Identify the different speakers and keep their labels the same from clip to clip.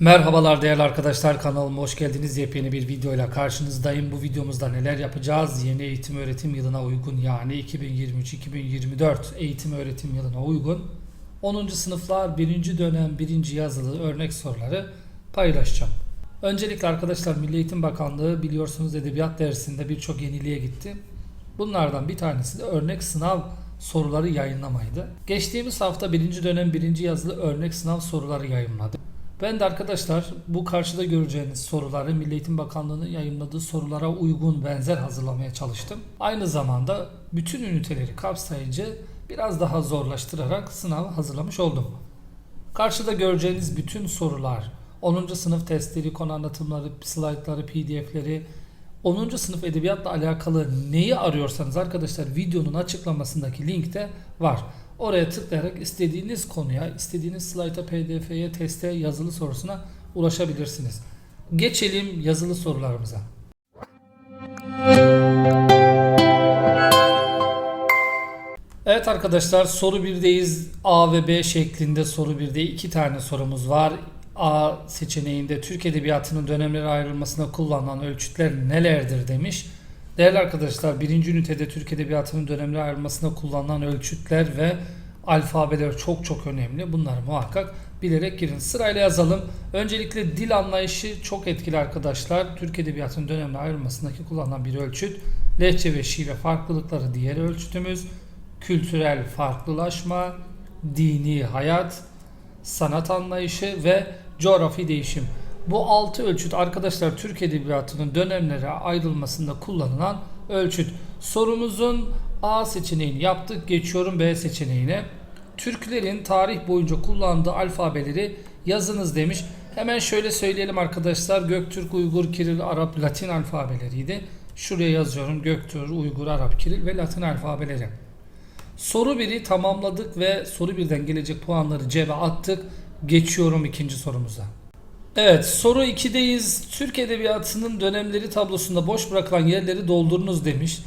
Speaker 1: Merhabalar değerli arkadaşlar kanalıma hoş geldiniz. Yepyeni bir videoyla karşınızdayım. Bu videomuzda neler yapacağız? Yeni eğitim öğretim yılına uygun yani 2023-2024 eğitim öğretim yılına uygun 10. sınıflar 1. dönem 1. yazılı örnek soruları paylaşacağım. Öncelikle arkadaşlar Milli Eğitim Bakanlığı biliyorsunuz edebiyat dersinde birçok yeniliğe gitti. Bunlardan bir tanesi de örnek sınav soruları yayınlamaydı. Geçtiğimiz hafta 1. dönem 1. yazılı örnek sınav soruları yayınladı. Ben de arkadaşlar bu karşıda göreceğiniz soruları Milli Eğitim Bakanlığı'nın yayınladığı sorulara uygun benzer hazırlamaya çalıştım. Aynı zamanda bütün üniteleri kapsayıcı biraz daha zorlaştırarak sınav hazırlamış oldum. Karşıda göreceğiniz bütün sorular, 10. sınıf testleri, konu anlatımları, slaytları, pdf'leri, 10. sınıf edebiyatla alakalı neyi arıyorsanız arkadaşlar videonun açıklamasındaki linkte var. Oraya tıklayarak istediğiniz konuya, istediğiniz slayta, pdf'ye, teste, yazılı sorusuna ulaşabilirsiniz. Geçelim yazılı sorularımıza. Evet arkadaşlar soru 1'deyiz. A ve B şeklinde soru 1'de iki tane sorumuz var. A seçeneğinde Türk Edebiyatı'nın dönemlere ayrılmasında kullanılan ölçütler nelerdir demiş. Değerli arkadaşlar birinci ünitede Türk Edebiyatı'nın dönemlere ayrılmasında kullanılan ölçütler ve alfabeler çok çok önemli. Bunları muhakkak bilerek girin. Sırayla yazalım. Öncelikle dil anlayışı çok etkili arkadaşlar. Türk Edebiyatı'nın dönemlere ayrılmasındaki kullanılan bir ölçüt. Lehçe ve şive farklılıkları diğer ölçütümüz. Kültürel farklılaşma, dini hayat, sanat anlayışı ve coğrafi değişim. Bu altı ölçüt arkadaşlar Türk Edebiyatı'nın dönemlere ayrılmasında kullanılan ölçüt. Sorumuzun A seçeneğini yaptık. Geçiyorum B seçeneğine. Türklerin tarih boyunca kullandığı alfabeleri yazınız demiş. Hemen şöyle söyleyelim arkadaşlar. Göktürk, Uygur, Kiril, Arap, Latin alfabeleriydi. Şuraya yazıyorum. Göktürk, Uygur, Arap, Kiril ve Latin alfabeleri. Soru 1'i tamamladık ve soru 1'den gelecek puanları cebe attık. Geçiyorum ikinci sorumuza. Evet soru 2'deyiz. Türk Edebiyatı'nın dönemleri tablosunda boş bırakılan yerleri doldurunuz demiş.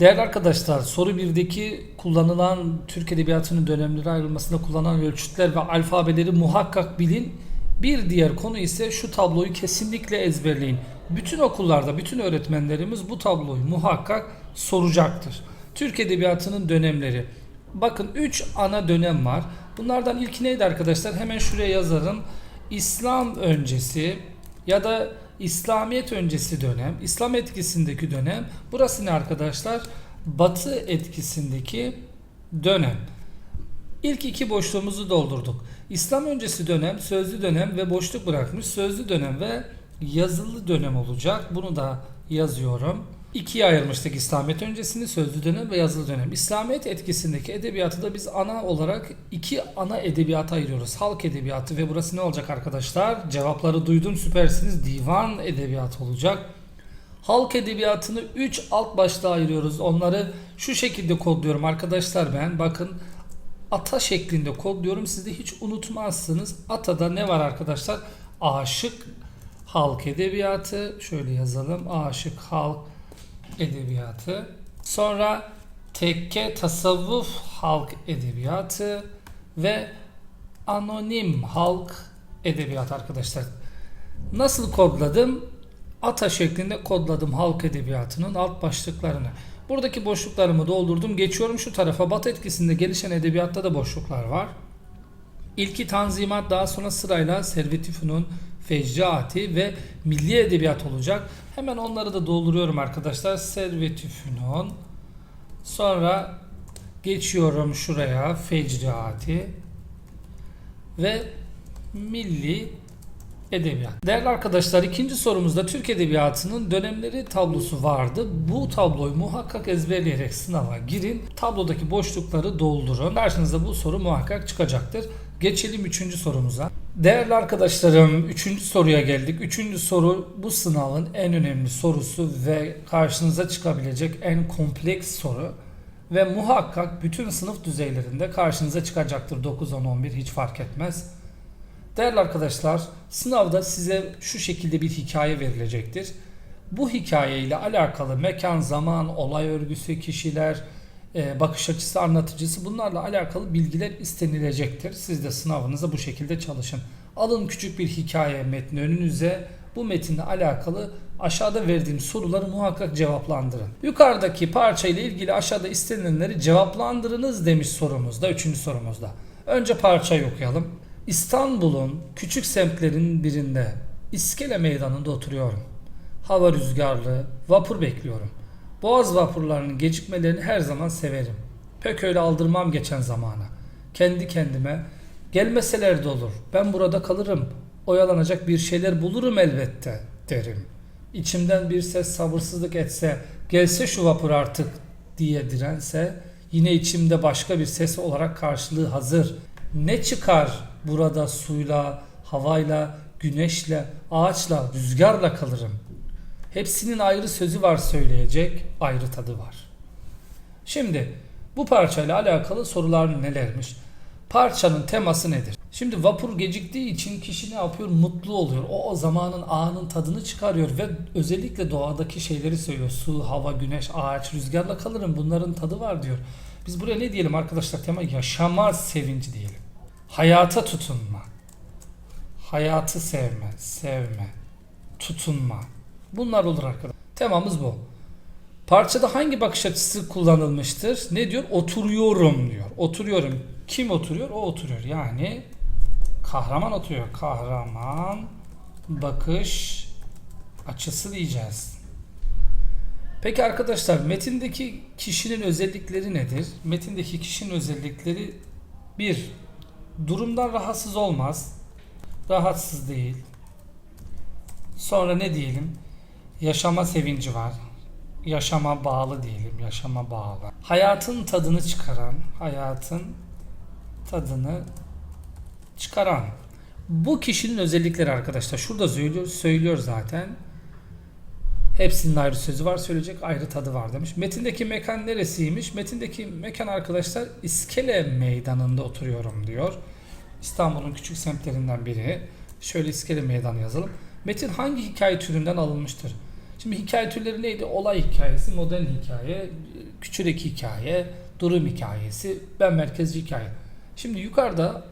Speaker 1: Değerli arkadaşlar soru 1'deki kullanılan Türk Edebiyatı'nın dönemleri ayrılmasında kullanılan ölçütler ve alfabeleri muhakkak bilin. Bir diğer konu ise şu tabloyu kesinlikle ezberleyin. Bütün okullarda bütün öğretmenlerimiz bu tabloyu muhakkak soracaktır. Türk Edebiyatı'nın dönemleri. Bakın 3 ana dönem var. Bunlardan ilki neydi arkadaşlar? Hemen şuraya yazarım. İslam öncesi ya da İslamiyet öncesi dönem, İslam etkisindeki dönem. Burası ne arkadaşlar? Batı etkisindeki dönem. İlk iki boşluğumuzu doldurduk. İslam öncesi dönem, sözlü dönem ve boşluk bırakmış. Sözlü dönem ve yazılı dönem olacak. Bunu da yazıyorum. İkiye ayırmıştık İslamiyet öncesini sözlü dönem ve yazılı dönem. İslamiyet etkisindeki edebiyatı da biz ana olarak iki ana edebiyata ayırıyoruz. Halk edebiyatı ve burası ne olacak arkadaşlar? Cevapları duydum süpersiniz. Divan edebiyatı olacak. Halk edebiyatını 3 alt başlığa ayırıyoruz. Onları şu şekilde kodluyorum arkadaşlar ben. Bakın ata şeklinde kodluyorum. Siz de hiç unutmazsınız. Ata'da ne var arkadaşlar? Aşık halk edebiyatı. Şöyle yazalım. Aşık halk edebiyatı. Sonra tekke tasavvuf halk edebiyatı ve anonim halk edebiyatı arkadaşlar. Nasıl kodladım? Ata şeklinde kodladım halk edebiyatının alt başlıklarını. Buradaki boşluklarımı doldurdum. Geçiyorum şu tarafa. Batı etkisinde gelişen edebiyatta da boşluklar var. İlki Tanzimat daha sonra sırayla Servet-i Fünun, Fecraati ve Milli Edebiyat olacak. Hemen onları da dolduruyorum arkadaşlar. Servet-i Fünun. Sonra geçiyorum şuraya Fecraati ve Milli Edebiyat. Değerli arkadaşlar ikinci sorumuzda Türk Edebiyatı'nın dönemleri tablosu vardı. Bu tabloyu muhakkak ezberleyerek sınava girin. Tablodaki boşlukları doldurun. Karşınıza bu soru muhakkak çıkacaktır. Geçelim üçüncü sorumuza. Değerli arkadaşlarım üçüncü soruya geldik. Üçüncü soru bu sınavın en önemli sorusu ve karşınıza çıkabilecek en kompleks soru. Ve muhakkak bütün sınıf düzeylerinde karşınıza çıkacaktır. 9, 10, 11 hiç fark etmez. Değerli arkadaşlar sınavda size şu şekilde bir hikaye verilecektir. Bu hikaye ile alakalı mekan, zaman, olay örgüsü, kişiler, bakış açısı, anlatıcısı bunlarla alakalı bilgiler istenilecektir. Siz de sınavınıza bu şekilde çalışın. Alın küçük bir hikaye metni önünüze. Bu metinle alakalı aşağıda verdiğim soruları muhakkak cevaplandırın. Yukarıdaki parça ile ilgili aşağıda istenilenleri cevaplandırınız demiş sorumuzda, üçüncü sorumuzda. Önce parçayı okuyalım. İstanbul'un küçük semtlerinin birinde İskele Meydanı'nda oturuyorum. Hava rüzgarlı, vapur bekliyorum. Boğaz vapurlarının gecikmelerini her zaman severim. Pek öyle aldırmam geçen zamana. Kendi kendime gelmeseler de olur. Ben burada kalırım. Oyalanacak bir şeyler bulurum elbette derim. İçimden bir ses sabırsızlık etse gelse şu vapur artık diye dirense yine içimde başka bir ses olarak karşılığı hazır. Ne çıkar burada suyla, havayla, güneşle, ağaçla, rüzgarla kalırım. Hepsinin ayrı sözü var söyleyecek, ayrı tadı var. Şimdi bu parçayla alakalı sorular nelermiş? Parçanın teması nedir? Şimdi vapur geciktiği için kişi ne yapıyor? Mutlu oluyor. O, o zamanın anın tadını çıkarıyor ve özellikle doğadaki şeyleri söylüyor. Su, hava, güneş, ağaç, rüzgarla kalırım. Bunların tadı var diyor. Biz buraya ne diyelim arkadaşlar? Tema yaşama sevinci diyelim. Hayata tutunma. Hayatı sevme, sevme, tutunma. Bunlar olur arkadaşlar. Temamız bu. Parçada hangi bakış açısı kullanılmıştır? Ne diyor? Oturuyorum diyor. Oturuyorum. Kim oturuyor? O oturuyor. Yani kahraman oturuyor. Kahraman bakış açısı diyeceğiz. Peki arkadaşlar metindeki kişinin özellikleri nedir? Metindeki kişinin özellikleri bir Durumdan rahatsız olmaz. Rahatsız değil. Sonra ne diyelim? Yaşama sevinci var. Yaşama bağlı diyelim. Yaşama bağlı. Hayatın tadını çıkaran, hayatın tadını çıkaran. Bu kişinin özellikleri arkadaşlar. Şurada söylüyor, söylüyor zaten. Hepsinin ayrı sözü var söyleyecek ayrı tadı var demiş. Metindeki mekan neresiymiş? Metindeki mekan arkadaşlar İskele Meydanı'nda oturuyorum diyor. İstanbul'un küçük semtlerinden biri. Şöyle İskele Meydanı yazalım. Metin hangi hikaye türünden alınmıştır? Şimdi hikaye türleri neydi? Olay hikayesi, modern hikaye, küçülek hikaye, durum hikayesi, ben merkezci hikaye. Şimdi yukarıda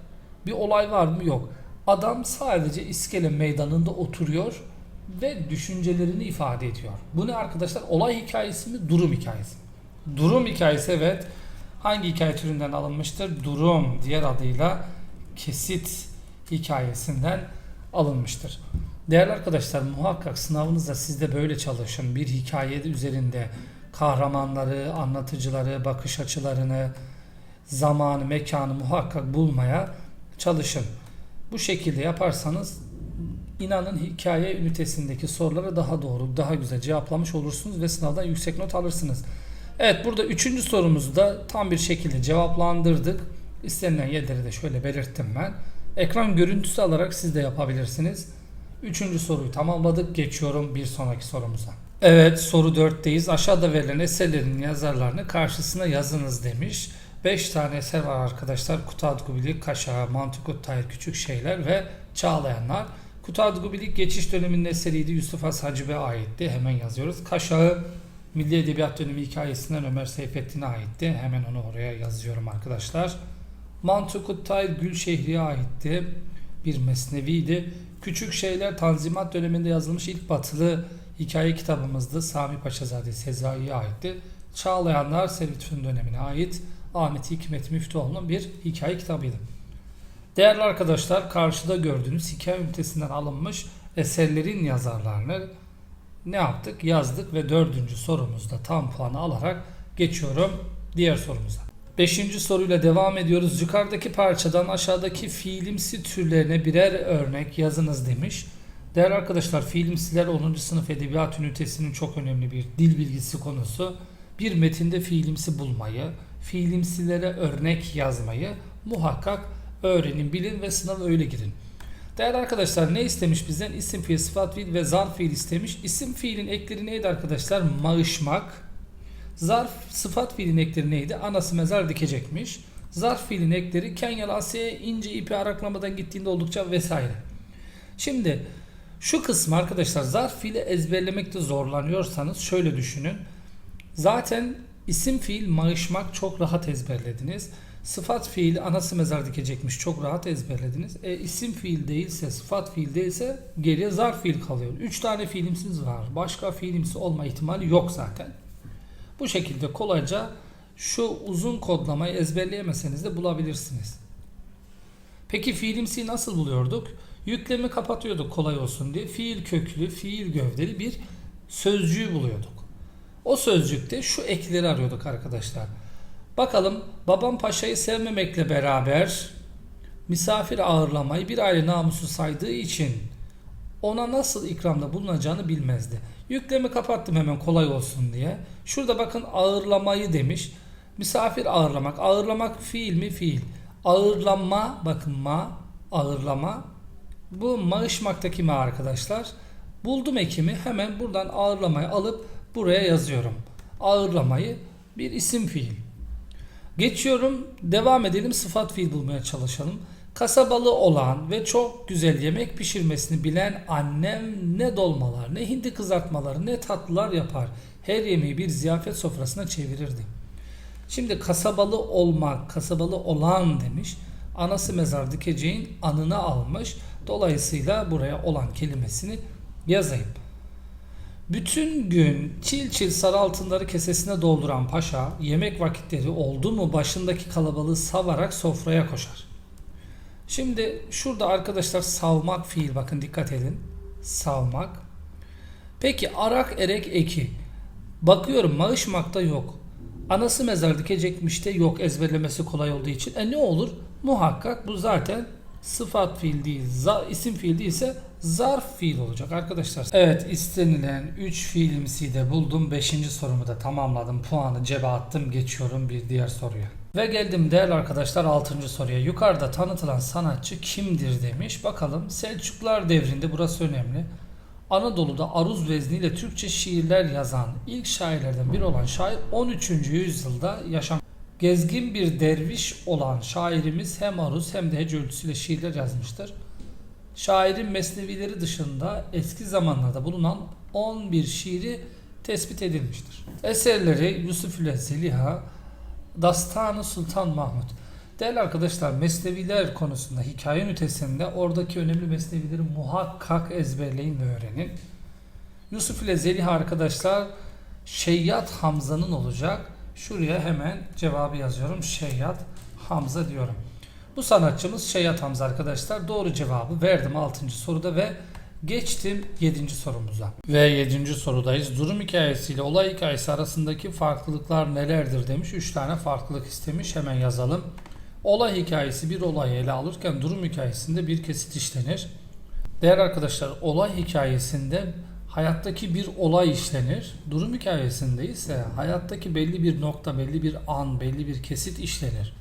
Speaker 1: bir olay var mı? Yok. Adam sadece İskele Meydanı'nda oturuyor ve düşüncelerini ifade ediyor. Bu ne arkadaşlar? Olay hikayesi mi? Durum hikayesi. Durum hikayesi evet. Hangi hikaye türünden alınmıştır? Durum diğer adıyla kesit hikayesinden alınmıştır. Değerli arkadaşlar muhakkak sınavınızda siz de böyle çalışın. Bir hikaye üzerinde kahramanları, anlatıcıları, bakış açılarını, zamanı, mekanı muhakkak bulmaya çalışın. Bu şekilde yaparsanız inanın hikaye ünitesindeki soruları daha doğru, daha güzel cevaplamış olursunuz ve sınavdan yüksek not alırsınız. Evet burada üçüncü sorumuzu da tam bir şekilde cevaplandırdık. İstenilen yerleri de şöyle belirttim ben. Ekran görüntüsü alarak siz de yapabilirsiniz. Üçüncü soruyu tamamladık. Geçiyorum bir sonraki sorumuza. Evet soru 4'teyiz. Aşağıda verilen eserlerin yazarlarını karşısına yazınız demiş. 5 tane eser var arkadaşlar. Kutad Gubilik, Kaşa, Mantıkut Tahir Küçük Şeyler ve Çağlayanlar. Kutad Gubilik geçiş döneminin eseriydi. Yusuf Has Hacıb'e aitti. Hemen yazıyoruz. Kaşağı Milli Edebiyat Dönemi hikayesinden Ömer Seyfettin'e aitti. Hemen onu oraya yazıyorum arkadaşlar. Mantukut Tahir Gülşehri'ye aitti. Bir mesneviydi. Küçük Şeyler Tanzimat döneminde yazılmış ilk batılı hikaye kitabımızdı. Sami Paşazade Sezai'ye aitti. Çağlayanlar Selçuklu dönemine ait Ahmet Hikmet Müftüoğlu'nun bir hikaye kitabıydı. Değerli arkadaşlar karşıda gördüğünüz hikaye ünitesinden alınmış eserlerin yazarlarını ne yaptık? Yazdık ve dördüncü sorumuzda tam puanı alarak geçiyorum diğer sorumuza. Beşinci soruyla devam ediyoruz. Yukarıdaki parçadan aşağıdaki fiilimsi türlerine birer örnek yazınız demiş. Değerli arkadaşlar fiilimsiler 10. sınıf edebiyat ünitesinin çok önemli bir dil bilgisi konusu. Bir metinde fiilimsi bulmayı, fiilimsilere örnek yazmayı muhakkak öğrenin, bilin ve sınava öyle girin. Değerli arkadaşlar ne istemiş bizden? İsim fiil, sıfat fiil ve zarf fiil istemiş. İsim fiilin ekleri neydi arkadaşlar? Mağışmak. Zarf sıfat fiilin ekleri neydi? Anası mezar dikecekmiş. Zarf fiilin ekleri Kenyalı Asya'ya ince ipi araklamadan gittiğinde oldukça vesaire. Şimdi şu kısmı arkadaşlar zarf fiili ezberlemekte zorlanıyorsanız şöyle düşünün. Zaten isim fiil mağışmak çok rahat ezberlediniz. Sıfat fiil anası mezar dikecekmiş. Çok rahat ezberlediniz. E, isim fiil değilse, sıfat fiil değilse geriye zarf fiil kalıyor. 3 tane fiilimsiz var. Başka fiilimsi olma ihtimali yok zaten. Bu şekilde kolayca şu uzun kodlamayı ezberleyemeseniz de bulabilirsiniz. Peki fiilimsiyi nasıl buluyorduk? Yüklemi kapatıyorduk kolay olsun diye. Fiil köklü, fiil gövdeli bir sözcüğü buluyorduk. O sözcükte şu ekleri arıyorduk arkadaşlar. Bakalım babam paşayı sevmemekle beraber misafir ağırlamayı bir aile namusu saydığı için ona nasıl ikramda bulunacağını bilmezdi. Yüklemi kapattım hemen kolay olsun diye. Şurada bakın ağırlamayı demiş. Misafir ağırlamak. Ağırlamak fiil mi? Fiil. Ağırlanma bakın ma ağırlama. Bu maaşmaktaki ma arkadaşlar. Buldum ekimi hemen buradan ağırlamayı alıp buraya yazıyorum. Ağırlamayı bir isim fiil. Geçiyorum. Devam edelim. Sıfat fiil bulmaya çalışalım. Kasabalı olan ve çok güzel yemek pişirmesini bilen annem ne dolmalar, ne hindi kızartmaları, ne tatlılar yapar. Her yemeği bir ziyafet sofrasına çevirirdi. Şimdi kasabalı olmak, kasabalı olan demiş. Anası mezar dikeceğin anını almış. Dolayısıyla buraya olan kelimesini yazayım. Bütün gün çil çil sarı altınları kesesine dolduran paşa yemek vakitleri oldu mu başındaki kalabalığı savarak sofraya koşar. Şimdi şurada arkadaşlar savmak fiil bakın dikkat edin. Savmak. Peki arak erek eki. Bakıyorum maaşmakta yok. Anası mezar dikecekmiş de yok ezberlemesi kolay olduğu için. E ne olur? Muhakkak bu zaten sıfat fiil değil, isim fiil değilse zarf fiil olacak arkadaşlar. Evet istenilen 3 fiilimsi de buldum. 5. sorumu da tamamladım. Puanı cebe attım. Geçiyorum bir diğer soruya. Ve geldim değerli arkadaşlar 6. soruya. Yukarıda tanıtılan sanatçı kimdir demiş. Bakalım Selçuklar devrinde burası önemli. Anadolu'da aruz vezniyle Türkçe şiirler yazan ilk şairlerden biri olan şair 13. yüzyılda yaşam gezgin bir derviş olan şairimiz hem aruz hem de hece ölçüsüyle şiirler yazmıştır. Şairin mesnevileri dışında eski zamanlarda bulunan 11 şiiri tespit edilmiştir. Eserleri Yusuf ile Zeliha, Dastanı Sultan Mahmut. Değerli arkadaşlar mesneviler konusunda hikaye ünitesinde oradaki önemli mesnevileri muhakkak ezberleyin ve öğrenin. Yusuf ile Zeliha arkadaşlar Şeyyat Hamza'nın olacak. Şuraya hemen cevabı yazıyorum. Şeyyat Hamza diyorum. Bu sanatçımız Şeyyat Hamza arkadaşlar. Doğru cevabı verdim 6. soruda ve geçtim 7. sorumuza. Ve 7. sorudayız. Durum hikayesiyle olay hikayesi arasındaki farklılıklar nelerdir demiş. 3 tane farklılık istemiş. Hemen yazalım. Olay hikayesi bir olayı ele alırken durum hikayesinde bir kesit işlenir. Değerli arkadaşlar olay hikayesinde hayattaki bir olay işlenir. Durum hikayesinde ise hayattaki belli bir nokta, belli bir an, belli bir kesit işlenir.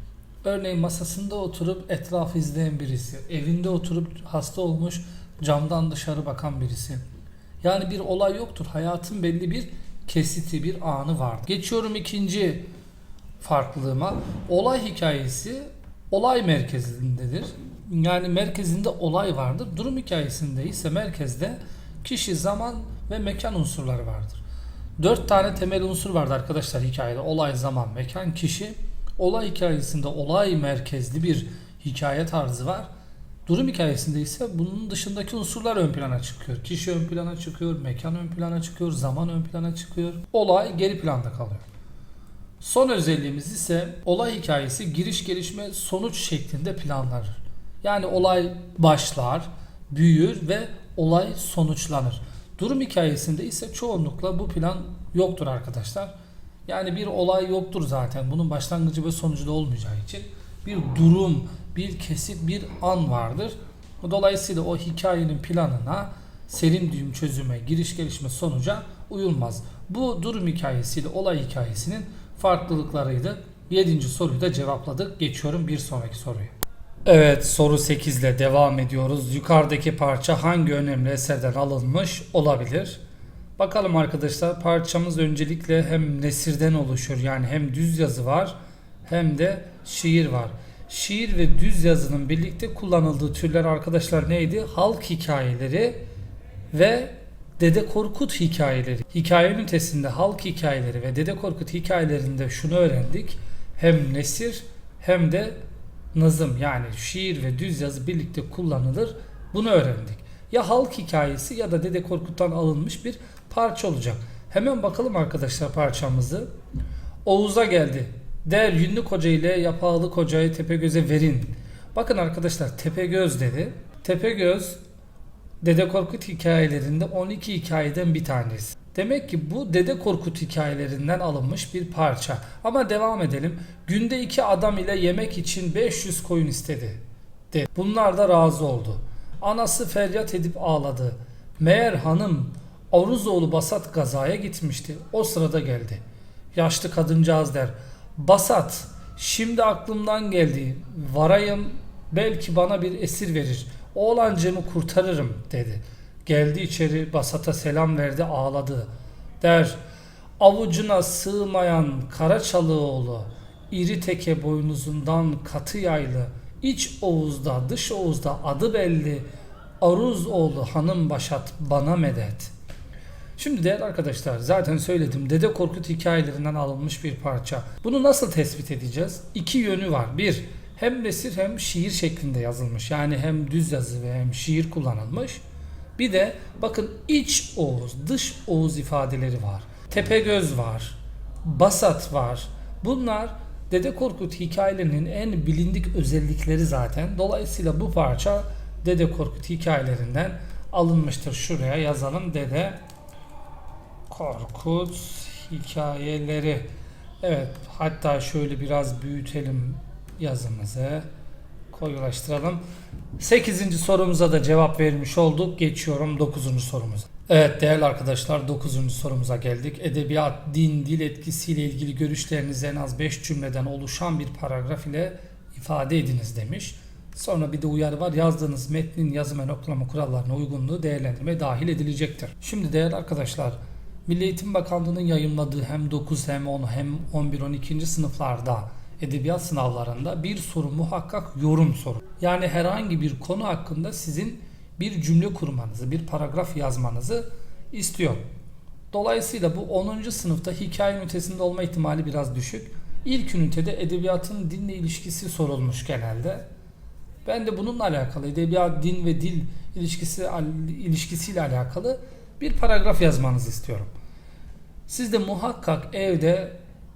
Speaker 1: Örneğin masasında oturup etrafı izleyen birisi, evinde oturup hasta olmuş camdan dışarı bakan birisi. Yani bir olay yoktur. Hayatın belli bir kesiti, bir anı vardır. Geçiyorum ikinci farklılığıma. Olay hikayesi olay merkezindedir. Yani merkezinde olay vardır. Durum hikayesinde ise merkezde kişi, zaman ve mekan unsurları vardır. Dört tane temel unsur vardı arkadaşlar hikayede. Olay, zaman, mekan, kişi. Olay hikayesinde olay merkezli bir hikaye tarzı var. Durum hikayesinde ise bunun dışındaki unsurlar ön plana çıkıyor. Kişi ön plana çıkıyor, mekan ön plana çıkıyor, zaman ön plana çıkıyor. Olay geri planda kalıyor. Son özelliğimiz ise olay hikayesi giriş gelişme sonuç şeklinde planlanır. Yani olay başlar, büyür ve olay sonuçlanır. Durum hikayesinde ise çoğunlukla bu plan yoktur arkadaşlar. Yani bir olay yoktur zaten. Bunun başlangıcı ve sonucu da olmayacağı için bir durum, bir kesit, bir an vardır. Dolayısıyla o hikayenin planına serim düğüm çözüme, giriş gelişme sonuca uyulmaz. Bu durum hikayesiyle olay hikayesinin farklılıklarıydı. 7. soruyu da cevapladık. Geçiyorum bir sonraki soruya. Evet soru 8 ile devam ediyoruz. Yukarıdaki parça hangi önemli eserden alınmış olabilir? Bakalım arkadaşlar parçamız öncelikle hem nesirden oluşur yani hem düz yazı var hem de şiir var. Şiir ve düz yazının birlikte kullanıldığı türler arkadaşlar neydi? Halk hikayeleri ve Dede Korkut hikayeleri. Hikaye ünitesinde halk hikayeleri ve Dede Korkut hikayelerinde şunu öğrendik. Hem nesir hem de nazım yani şiir ve düz yazı birlikte kullanılır. Bunu öğrendik. Ya halk hikayesi ya da Dede Korkut'tan alınmış bir parça olacak. Hemen bakalım arkadaşlar parçamızı. Oğuz'a geldi. Der Yünlü Koca ile Yapağlı Koca'yı Tepegöz'e verin. Bakın arkadaşlar Tepegöz dedi. Tepegöz Dede Korkut hikayelerinde 12 hikayeden bir tanesi. Demek ki bu Dede Korkut hikayelerinden alınmış bir parça. Ama devam edelim. Günde iki adam ile yemek için 500 koyun istedi. De. Bunlar da razı oldu. Anası feryat edip ağladı. Meğer hanım Aruzoğlu Basat gazaya gitmişti. O sırada geldi. Yaşlı kadıncağız der. Basat şimdi aklımdan geldi. Varayım belki bana bir esir verir. Oğlancımı kurtarırım dedi. Geldi içeri Basat'a selam verdi ağladı. Der avucuna sığmayan Karaçalıoğlu iri teke boynuzundan katı yaylı iç Oğuz'da dış Oğuz'da adı belli Aruzoğlu hanım başat bana medet. Şimdi değerli arkadaşlar zaten söyledim Dede Korkut hikayelerinden alınmış bir parça. Bunu nasıl tespit edeceğiz? İki yönü var. Bir, hem nesir hem şiir şeklinde yazılmış. Yani hem düz yazı ve hem şiir kullanılmış. Bir de bakın iç Oğuz, dış Oğuz ifadeleri var. Tepegöz var, Basat var. Bunlar Dede Korkut hikayelerinin en bilindik özellikleri zaten. Dolayısıyla bu parça Dede Korkut hikayelerinden alınmıştır. Şuraya yazalım Dede Korkut hikayeleri. Evet hatta şöyle biraz büyütelim yazımızı. Koyulaştıralım. 8. sorumuza da cevap vermiş olduk. Geçiyorum 9. sorumuza. Evet değerli arkadaşlar 9. sorumuza geldik. Edebiyat, din, dil etkisiyle ilgili görüşlerinizi en az 5 cümleden oluşan bir paragraf ile ifade ediniz demiş. Sonra bir de uyarı var. Yazdığınız metnin yazım ve noklama kurallarına uygunluğu değerlendirmeye dahil edilecektir. Şimdi değerli arkadaşlar Milli Eğitim Bakanlığı'nın yayınladığı hem 9 hem 10 hem 11 12. sınıflarda edebiyat sınavlarında bir soru muhakkak yorum soru. Yani herhangi bir konu hakkında sizin bir cümle kurmanızı, bir paragraf yazmanızı istiyor. Dolayısıyla bu 10. sınıfta hikaye ünitesinde olma ihtimali biraz düşük. İlk ünitede edebiyatın dinle ilişkisi sorulmuş genelde. Ben de bununla alakalı edebiyat, din ve dil ilişkisi ilişkisiyle alakalı bir paragraf yazmanızı istiyorum. Siz de muhakkak evde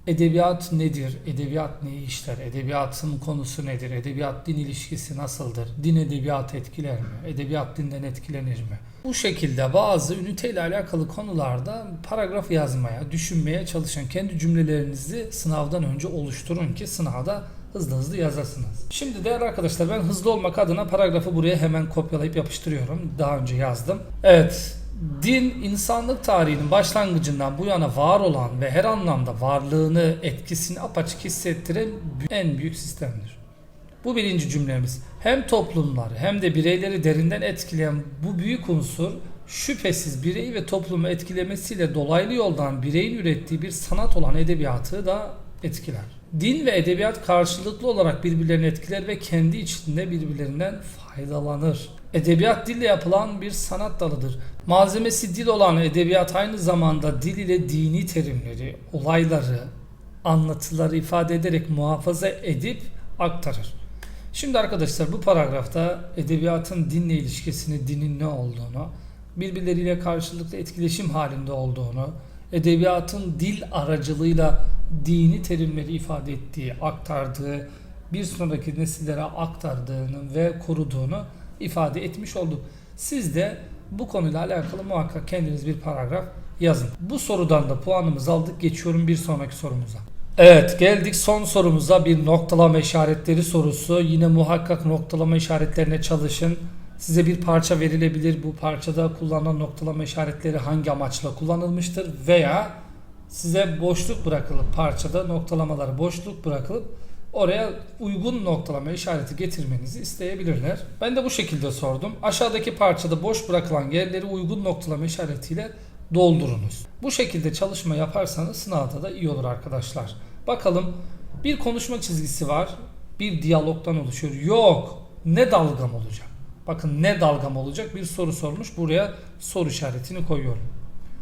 Speaker 1: edebiyat nedir, edebiyat neyi işler, edebiyatın konusu nedir, edebiyat din ilişkisi nasıldır, din edebiyat etkiler mi, edebiyat dinden etkilenir mi? Bu şekilde bazı üniteyle alakalı konularda paragraf yazmaya, düşünmeye çalışın. Kendi cümlelerinizi sınavdan önce oluşturun ki sınavda hızlı hızlı yazasınız. Şimdi değerli arkadaşlar ben hızlı olmak adına paragrafı buraya hemen kopyalayıp yapıştırıyorum. Daha önce yazdım. Evet, Din insanlık tarihinin başlangıcından bu yana var olan ve her anlamda varlığını, etkisini apaçık hissettiren en büyük sistemdir. Bu birinci cümlemiz. Hem toplumları hem de bireyleri derinden etkileyen bu büyük unsur şüphesiz bireyi ve toplumu etkilemesiyle dolaylı yoldan bireyin ürettiği bir sanat olan edebiyatı da etkiler. Din ve edebiyat karşılıklı olarak birbirlerini etkiler ve kendi içinde birbirlerinden faydalanır. Edebiyat dille yapılan bir sanat dalıdır. Malzemesi dil olan edebiyat aynı zamanda dil ile dini terimleri, olayları, anlatıları ifade ederek muhafaza edip aktarır. Şimdi arkadaşlar bu paragrafta edebiyatın dinle ilişkisini, dinin ne olduğunu, birbirleriyle karşılıklı etkileşim halinde olduğunu, edebiyatın dil aracılığıyla dini terimleri ifade ettiği, aktardığı, bir sonraki nesillere aktardığını ve koruduğunu ifade etmiş olduk. Siz de bu konuyla alakalı muhakkak kendiniz bir paragraf yazın. Bu sorudan da puanımızı aldık. Geçiyorum bir sonraki sorumuza. Evet geldik son sorumuza bir noktalama işaretleri sorusu. Yine muhakkak noktalama işaretlerine çalışın. Size bir parça verilebilir. Bu parçada kullanılan noktalama işaretleri hangi amaçla kullanılmıştır veya size boşluk bırakılıp parçada noktalamaları boşluk bırakılıp oraya uygun noktalama işareti getirmenizi isteyebilirler. Ben de bu şekilde sordum. Aşağıdaki parçada boş bırakılan yerleri uygun noktalama işaretiyle doldurunuz. Bu şekilde çalışma yaparsanız sınavda da iyi olur arkadaşlar. Bakalım bir konuşma çizgisi var. Bir diyalogdan oluşuyor. Yok. Ne dalgam olacak? Bakın ne dalgam olacak? Bir soru sormuş. Buraya soru işaretini koyuyorum.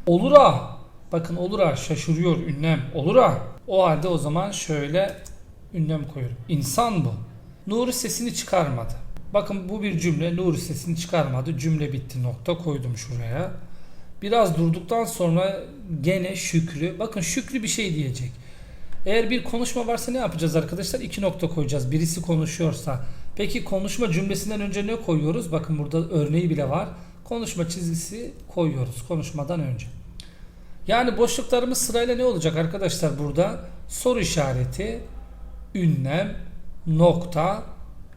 Speaker 1: Olur ha. Bakın olur ha şaşırıyor ünlem. Olur ha. O halde o zaman şöyle ünlem koyuyorum. İnsan bu. Nuri sesini çıkarmadı. Bakın bu bir cümle. Nuri sesini çıkarmadı. Cümle bitti. Nokta koydum şuraya. Biraz durduktan sonra gene Şükrü. Bakın Şükrü bir şey diyecek. Eğer bir konuşma varsa ne yapacağız arkadaşlar? İki nokta koyacağız. Birisi konuşuyorsa. Peki konuşma cümlesinden önce ne koyuyoruz? Bakın burada örneği bile var. Konuşma çizgisi koyuyoruz konuşmadan önce. Yani boşluklarımız sırayla ne olacak arkadaşlar burada? Soru işareti, ünlem, nokta,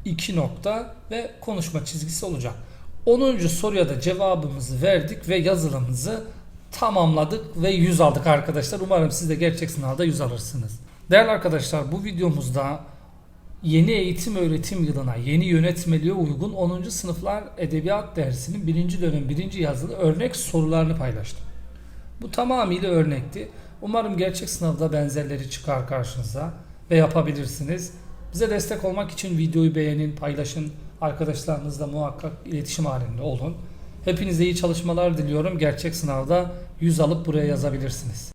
Speaker 1: iki nokta ve konuşma çizgisi olacak. 10. soruya da cevabımızı verdik ve yazılımımızı tamamladık ve 100 aldık arkadaşlar. Umarım siz de gerçek sınavda 100 alırsınız. Değerli arkadaşlar bu videomuzda yeni eğitim öğretim yılına yeni yönetmeliğe uygun 10. sınıflar edebiyat dersinin 1. dönem 1. yazılı örnek sorularını paylaştım. Bu tamamıyla örnekti. Umarım gerçek sınavda benzerleri çıkar karşınıza ve yapabilirsiniz. Bize destek olmak için videoyu beğenin, paylaşın. Arkadaşlarınızla muhakkak iletişim halinde olun. Hepinize iyi çalışmalar diliyorum. Gerçek sınavda 100 alıp buraya yazabilirsiniz.